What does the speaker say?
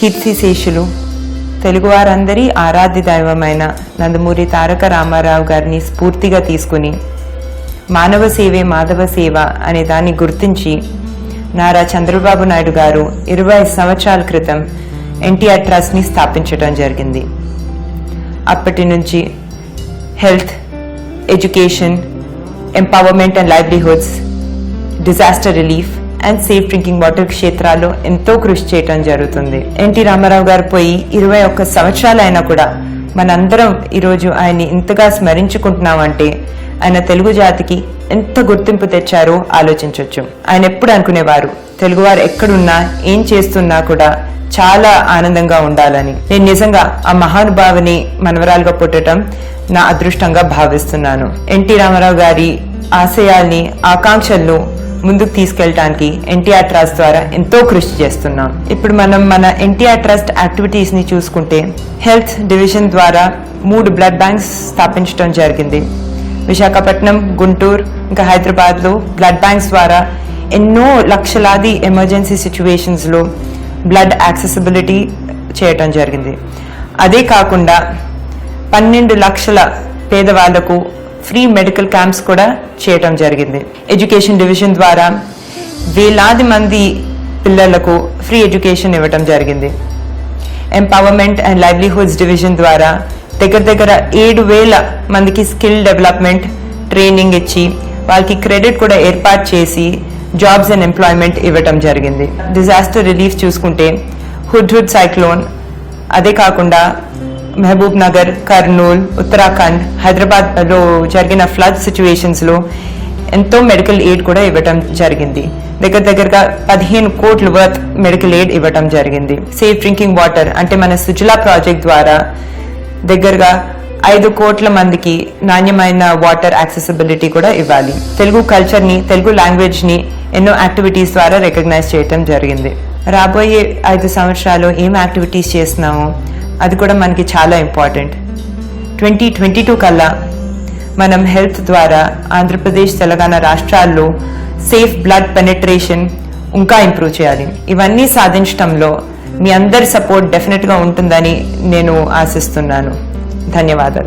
కీర్తిశేషులు తెలుగువారందరి ఆరాధ్య దైవమైన నందమూరి తారక రామారావు గారిని స్ఫూర్తిగా తీసుకుని మానవ సేవే మాధవ సేవ అనే దాన్ని గుర్తించి నారా చంద్రబాబు నాయుడు గారు ఇరవై సంవత్సరాల క్రితం ఎన్టీఆర్ ట్రస్ట్ని స్థాపించడం జరిగింది. అప్పటి నుంచి health education empowerment and livelihoods disaster relief and safe drinking water క్షేత్రాల్లో ఎంతో కృషి చేయటం జరుగుతుంది. ఎన్టీ రామారావు గారు పోయి ఇరవై ఒక్క సంవత్సరాలు అయినా కూడా మనందరం ఈరోజు ఆయన్ని ఇంతగా స్మరించుకుంటున్నామంటే ఆయన తెలుగు జాతికి ఎంత గుర్తింపు తెచ్చారో ఆలోచించవచ్చు ఆయన ఎప్పుడు అనుకునేవారు? తెలుగువారు ఎక్కడున్నా ఏం చేస్తున్నా కూడా చాలా ఆనందంగా ఉండాలని. నేను నిజంగా ఆ మహానుభావిని మనవరాలుగా పుట్టడం నా అదృష్టంగా భావిస్తున్నాను. ఎన్టీ రామారావు గారి ఆశయాల్ని ఆకాంక్షలను ముందుకు తీసుకెళ్ళటానికి ఎన్టీఆర్ ట్రస్ట్ ద్వారా ఎంతో కృషి చేస్తున్నాం. ఇప్పుడు మనం మన ఎన్టీఆర్ ట్రస్ట్ యాక్టివిటీస్ని చూసుకుంటే హెల్త్ డివిజన్ ద్వారా మూడు బ్లడ్ బ్యాంక్స్ స్థాపించడం జరిగింది. విశాఖపట్నం గుంటూరు ఇంకా హైదరాబాద్లో బ్లడ్ బ్యాంక్స్ ద్వారా ఎన్నో లక్షలాది ఎమర్జెన్సీ సిచ్యువేషన్స్లో బ్లడ్ యాక్సెసిబిలిటీ చేయటం జరిగింది. అదే కాకుండా పన్నెండు లక్షల పేదవాళ్ళకు ఫ్రీ మెడికల్ క్యాంప్స్ కూడా చేయటం జరిగింది. ఎడ్యుకేషన్ డివిజన్ ద్వారా వేలాది మంది పిల్లలకు ఫ్రీ ఎడ్యుకేషన్ ఇవ్వటం జరిగింది. ఎంపవర్మెంట్ అండ్ లైవ్లీహుడ్స్ డివిజన్ ద్వారా దగ్గర దగ్గర ఏడు వేల మందికి స్కిల్ డెవలప్మెంట్ ట్రైనింగ్ ఇచ్చి వాళ్ళకి క్రెడిట్ కూడా ఏర్పాటు చేసి జాబ్స్ అండ్ ఎంప్లాయ్మెంట్ ఇవ్వటం జరిగింది. డిజాస్టర్ రిలీఫ్ చూసుకుంటే హుడ్ హుడ్ సైక్లోన్ అదే కాకుండా మహబూబ్ నగర్ కర్నూల్ ఉత్తరాఖండ్ హైదరాబాద్లో జరిగిన ఫ్లడ్ సిచ్యువేషన్స్లో ఎంతో మెడికల్ ఎయిడ్ కూడా ఇవ్వటం జరిగింది. దగ్గర దగ్గరగా పదిహేను కోట్ల వర్త్ మెడికల్ ఎయిడ్ ఇవ్వటం జరిగింది. సేఫ్ డ్రింకింగ్ వాటర్ అంటే మన సుజలా ప్రాజెక్ట్ ద్వారా దగ్గరగా ఐదు కోట్ల మందికి నాణ్యమైన వాటర్ యాక్సెసిబిలిటీ కూడా ఇవ్వాలి. తెలుగు కల్చర్ని తెలుగు లాంగ్వేజ్ని ఎన్నో యాక్టివిటీస్ ద్వారా రికగ్నైజ్ చేయటం జరిగింది. రాబోయే ఐదు సంవత్సరాలు ఏం యాక్టివిటీస్ చేస్తున్నామో అది కూడా మనకి చాలా ఇంపార్టెంట్ ట్వంటీ ట్వంటీ టూ కల్లా మనం హెల్త్ ద్వారా ఆంధ్రప్రదేశ్ తెలంగాణ రాష్ట్రాల్లో సేఫ్ బ్లడ్ పెనెట్రేషన్ ఇంకా ఇంప్రూవ్ చేయాలి. ఇవన్నీ సాధించడంలో మీ అందరి సపోర్ట్ డెఫినెట్గా ఉంటుందని నేను ఆశిస్తున్నాను. धन्यवाद